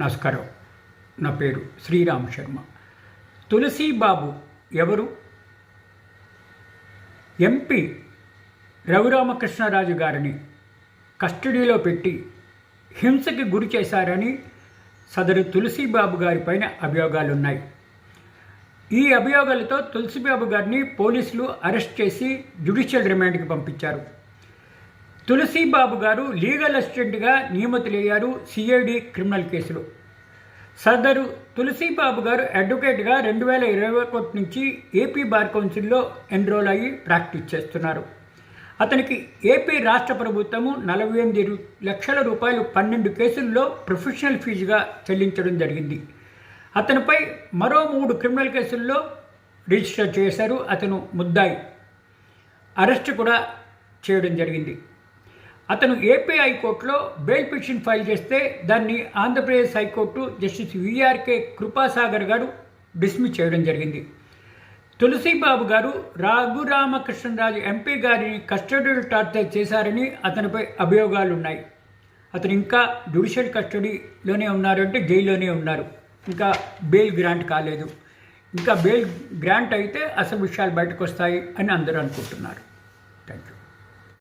నమస్కారం. నా పేరు శ్రీరామ్ శర్మ. తులసి బాబు ఎవరు? ఎంపీ రఘురామకృష్ణరాజు గారిని కస్టడీలో పెట్టి హింసకి గురి చేశారని సదరు తులసీబాబు గారిపైన అభియోగాలున్నాయి. ఈ అభియోగాలతో తులసిబాబు గారిని పోలీసులు అరెస్ట్ చేసి జ్యుడిషియల్ రిమాండ్కి పంపించారు. తులసీబాబు గారు లీగల్ అసిస్టెంట్గా నియమితులయ్యారు సిఐడి క్రిమినల్ కేసులో. సదరు తులసీబాబు గారు అడ్వకేట్గా రెండు వేల ఇరవై ఒకటి నుంచి ఏపీ బార్ కౌన్సిల్లో ఎన్రోల్ అయ్యి ప్రాక్టీస్ చేస్తున్నారు. అతనికి ఏపీ రాష్ట్ర ప్రభుత్వము నలభై ఎనిమిది లక్షల రూపాయలు పన్నెండు కేసుల్లో ప్రొఫెషనల్ ఫీజుగా చెల్లించడం జరిగింది. అతనిపై మరో మూడు క్రిమినల్ కేసుల్లో రిజిస్టర్ చేశారు అతను ముద్దాయి. అరెస్ట్ కూడా చేయడం జరిగింది. అతను ఏపీ హైకోర్టులో బెయిల్ పిటిషన్ ఫైల్ చేస్తే దాన్ని Andhra Pradesh high court justice VRK Krupasagar గారు డిస్మిస్ చేయడం జరిగింది. తులసిబాబు గారు రఘురామకృష్ణరాజు ఎంపీ గారిని కస్టడీలో టార్చర్ చేశారని అతనిపై అభియోగాలు ఉన్నాయి. అతను ఇంకా జ్యుడిషియల్ కస్టడీలోనే ఉన్నారు అంటే జైల్లోనే ఉన్నారు. ఇంకా బెయిల్ గ్రాంట్ కాలేదు. ఇంకా బెయిల్ గ్రాంట్ అయితే అసలు విషయాలు బయటకు వస్తాయి అని అందరూ అనుకుంటున్నారు. Thank you